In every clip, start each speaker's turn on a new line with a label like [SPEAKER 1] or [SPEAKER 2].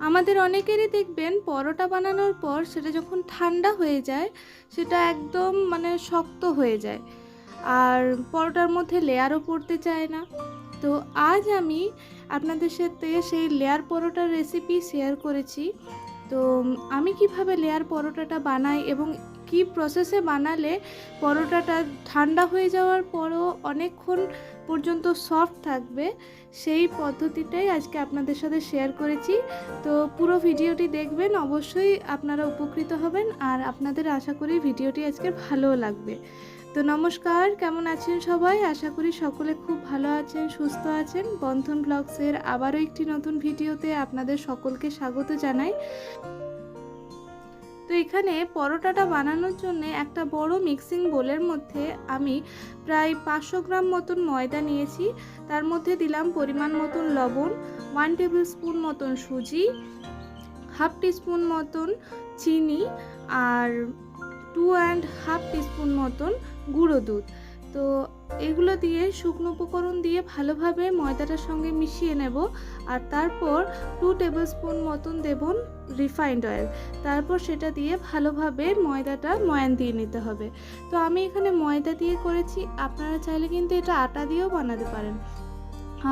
[SPEAKER 1] আমাদের অনেকেরই দেখবেন পরোটা বানানোর পর সেটা যখন ঠান্ডা হয়ে যায়, সেটা একদম মানে শক্ত হয়ে যায়। আর পরোটার মধ্যে লেয়ারও পড়তে চায় না। তো আজ আমি আপনাদের সাথে সেই লেয়ার পরোটার রেসিপি শেয়ার করেছি। তো আমি কীভাবে লেয়ার পরোটাটা বানাই এবং কি প্রসেসে বানালে পরোটাটা ঠান্ডা হয়ে যাওয়ার পরও অনেকক্ষণ পর্যন্ত সফট থাকবে? সেই পদ্ধতিটাই আজকে আপনাদের সাথে শেয়ার করেছি। তো পুরো ভিডিওটি দেখবেন, অবশ্যই আপনারা উপকৃত হবেন আর আপনাদের আশা করি ভিডিওটি আজকে ভালোও লাগবে। তো নমস্কার, কেমন আছেন সবাই? আশা করি সকলে খুব ভালো আছেন, সুস্থ আছেন। বন্ধন ব্লগসের আবারও একটি নতুন ভিডিওতে আপনাদের সকলকে স্বাগত জানাই। তো এখানে পরোটাটা বানানোর জন্য একটা বড় মিক্সিং বোলের মধ্যে আমি প্রায় পাঁচশো গ্রাম মতন ময়দা নিয়েছি। তার মধ্যে দিলাম পরিমাণ মতন লবণ ওয়ান টেবিল স্পুন মতন সুজি হাফ টিস্পুন মতন চিনি আর টু অ্যান্ড হাফ টিস্পুন মতন গুঁড়ো দুধ। তো এগুলো দিয়ে শুকনো উপকরণ দিয়ে ভালোভাবে ময়দাটার সঙ্গে মিশিয়ে নেব আর তারপর টু টেবিল স্পুন মতন দেব রিফাইন্ড অয়েল তারপর সেটা দিয়ে ভালোভাবে ময়দাটা ময়ান দিয়ে নিতে হবে। তো আমি এখানে ময়দা দিয়ে করেছি, আপনারা চাইলে কিন্তু এটা আটা দিয়েও বানাতে পারেন।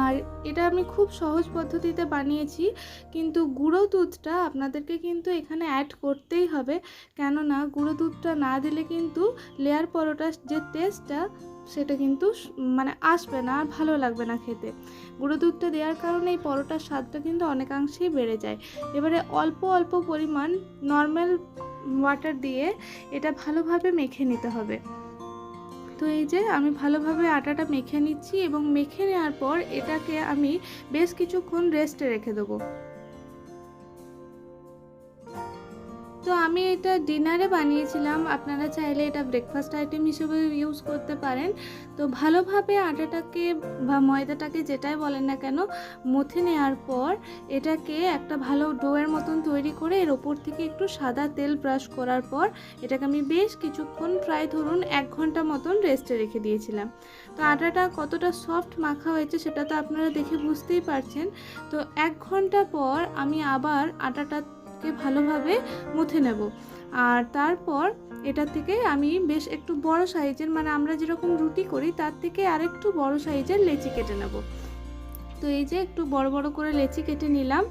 [SPEAKER 1] আর এটা আমি খুব সহজ পদ্ধতিতে বানিয়েছি, কিন্তু গুঁড়ো দুধটা আপনাদেরকে কিন্তু এখানে অ্যাড করতেই হবে। কেননা গুঁড়ো দুধটা না দিলে কিন্তু লেয়ার পরোটার যে টেস্টটা সেটা কিন্তু মানে আসবে না আর ভালো লাগবে না খেতে। গুঁড়ো দুধটা দেওয়ার কারণে এই পরোটার স্বাদটা কিন্তু অনেকাংশেই বেড়ে যায়। এবারে অল্প অল্প পরিমাণ নর্মাল ওয়াটার দিয়ে এটা ভালোভাবে মেখে নিতে হবে। তো এই যে আমি ভালোভাবে আটাটা মেখে নিচ্ছি এবং মেখে নেওয়ার পর এটাকে আমি বেশ কিছুক্ষণ রেস্টে রেখে দেবো। তো আমি এটা ডিনারে বানিয়েছিলাম। আপনারা চাইলে এটা ব্রেকফাস্ট আইটেম হিসেবে ইউজ করতে পারেন। তো ভালোভাবে আটাটাকে বা ময়দাটাকে যেটাই বলেন না কেন, মথে নেওয়ার পর এটাকে একটা ভালো ডোয়ের মতন তৈরি করে এর ওপর থেকে একটু সাদা তেল ব্রাশ করার পর এটাকে আমি বেশ কিছুক্ষণ প্রায় ধরুন এক ঘণ্টা মতন রেস্টে রেখে দিয়েছিলাম। তো আটাটা কতটা সফট মাখা হয়েছে সেটা তো আপনারা দেখে বুঝতেই পারছেন। তো এক ঘণ্টা পর আমি আবার আটাটা কে ভালোভাবে মুথে নেব। আর তারপর এটা থেকে আমি বেশ একটু বড় সাইজের মানে আমরা যেরকম রুটি করি, তার থেকে আরেকটু বড় সাইজের লেচি কেটে নেব। তো এই যে একটু বড় বড় করে লেচি কেটে নিলাম।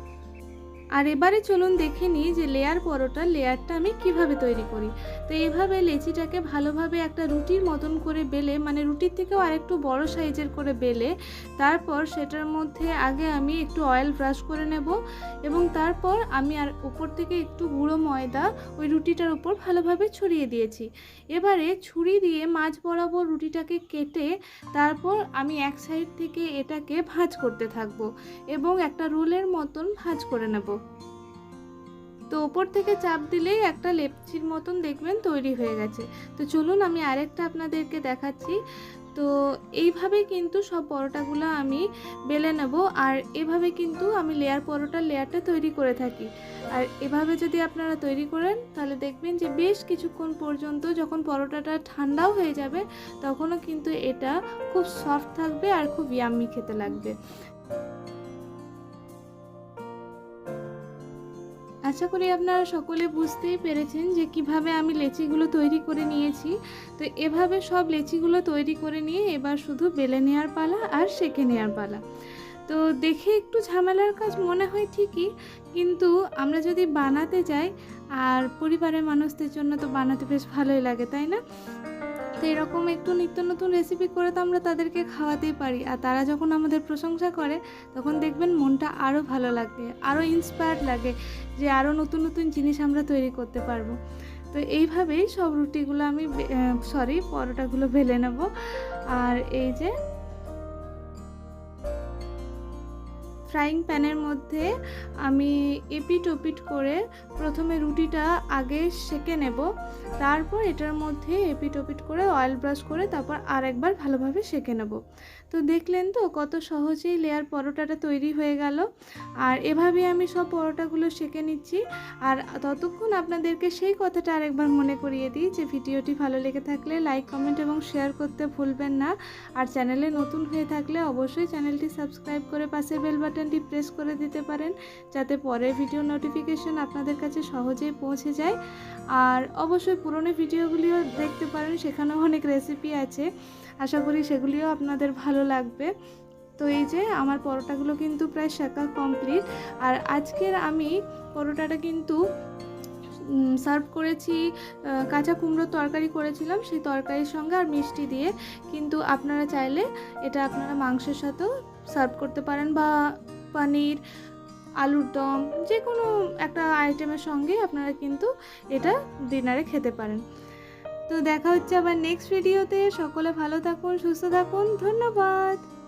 [SPEAKER 1] আর এবারে চলুন দেখে নিই যে লেয়ার পরোটার লেয়ারটা আমি কীভাবে তৈরি করি। তো এইভাবে লেচিটাকে ভালোভাবে একটা রুটির মতন করে বেলে মানে রুটির থেকেও আরেকটু বড় সাইজের করে বেলে, তারপর সেটার মধ্যে আগে আমি একটু অয়েল ব্রাশ করে নেব এবং তারপর আমি আর উপর থেকে একটু গুঁড়ো ময়দা ওই রুটিটার উপর ভালোভাবে ছড়িয়ে দিয়েছি। এবারে ছুরি দিয়ে মাছ বরাবর রুটিটাকে কেটে তারপর আমি এক সাইড থেকে এটাকে ভাঁজ করতে থাকব এবং একটা রোলের মতন ভাঁজ করে নেব। তো ওপর থেকে চাপ দিলেই একটা লেপচির মতন দেখবেন তৈরি হয়ে গেছে। তো চলুন আমি আরেকটা আপনাদেরকে দেখাচ্ছি। তো এইভাবে কিন্তু সব পরোটাগুলো আমি বেলে নেব আর এভাবে কিন্তু আমি লেয়ার পরোটার লেয়ারটা তৈরি করে থাকি। আর এভাবে যদি আপনারা তৈরি করেন, তাহলে দেখবেন যে বেশ কিছুক্ষণ পর্যন্ত যখন পরোটাটা ঠান্ডাও হয়ে যাবে, তখনও কিন্তু এটা খুব সফট থাকবে আর খুব ইয়াম্মি খেতে লাগবে। আশা করি আপনারা সকলে বুঝতেই পেরেছেন যে কীভাবে আমি লেচিগুলো তৈরি করে নিয়েছি। তো এভাবে সব লেচিগুলো তৈরি করে নিয়ে এবার শুধু বেলে নেওয়ার পালা আর সেঁকে নেওয়ার পালা। তো দেখে একটু ঝামেলার কাজ মনে হয় ঠিকই, কিন্তু আমরা যদি বানাতে যাই, আর পরিবারের মানুষদের জন্য তো বানাতে বেশ ভালোই লাগে, তাই না? তো এরকম একটু নিত্য নতুন রেসিপি করে তো আমরা তাদেরকে খাওয়াতেই পারি। আর তারা যখন আমাদের প্রশংসা করে, তখন দেখবেন মনটা আরও ভালো লাগে আরও ইন্সপায়ার্ড লাগে যে আরও নতুন নতুন জিনিস আমরা তৈরি করতে পারব। তো এইভাবেই সব রুটিগুলো আমি সরি পরোটাগুলো ভেলে নেব। আর এই যে ফ্রাইং প্যানের মধ্যে আমি এপিট ওপিট করে প্রথমে রুটিটা আগে সেকে নেব। তারপর এটার মধ্যে এপিট ওপিট করে অয়েল ব্রাশ করে তারপর আর একবার ভালোভাবে সেকে নেব। তো দেখলেন তো কত সহজেই লেয়ার পরোটাটা তৈরি হয়ে গেল। আর এভাবে আমি সব পরোটাগুলো সেঁকে নিচ্ছি। আর ততক্ষণ আপনাদেরকে সেই কথাটা আরেকবার মনে করিয়ে দিই যে ভিডিওটি ভালো লেগে থাকলে লাইক কমেন্ট এবং শেয়ার করতে ভুলবেন না। আর চ্যানেলে নতুন হয়ে থাকলে অবশ্যই চ্যানেলটি সাবস্ক্রাইব করে পাশের বেল বাটনটি প্রেস করে দিতে পারেন যাতে পরের ভিডিও নোটিফিকেশন আপনাদের কাছে সহজেই পৌঁছে যায়। আর অবশ্যই পুরনো ভিডিওগুলিও দেখতে পারেন, সেখানেও অনেক রেসিপি আছে। আশা করি সেগুলিও আপনাদের ভালো লাগবে। তো এই যে আমার পরোটাগুলো কিন্তু প্রায় শেখা কমপ্লিট আর আজকের আমি পরোটাটা কিন্তু সার্ভ করেছি কাঁচা কুমড়োর তরকারি করেছিলাম সেই তরকারির সঙ্গে আর মিষ্টি দিয়ে। কিন্তু আপনারা চাইলে এটা আপনারা মাংসের সাথেও সার্ভ করতে পারেন বা পনির, আলুর দম যে কোনো একটা আইটেমের সঙ্গে আপনারা কিন্তু এটা ডিনারে খেতে পারেন। তো দেখা হচ্ছে আবার নেক্সট ভিডিওতে সকলে ভালো থাকুন, সুস্থ থাকুন। ধন্যবাদ।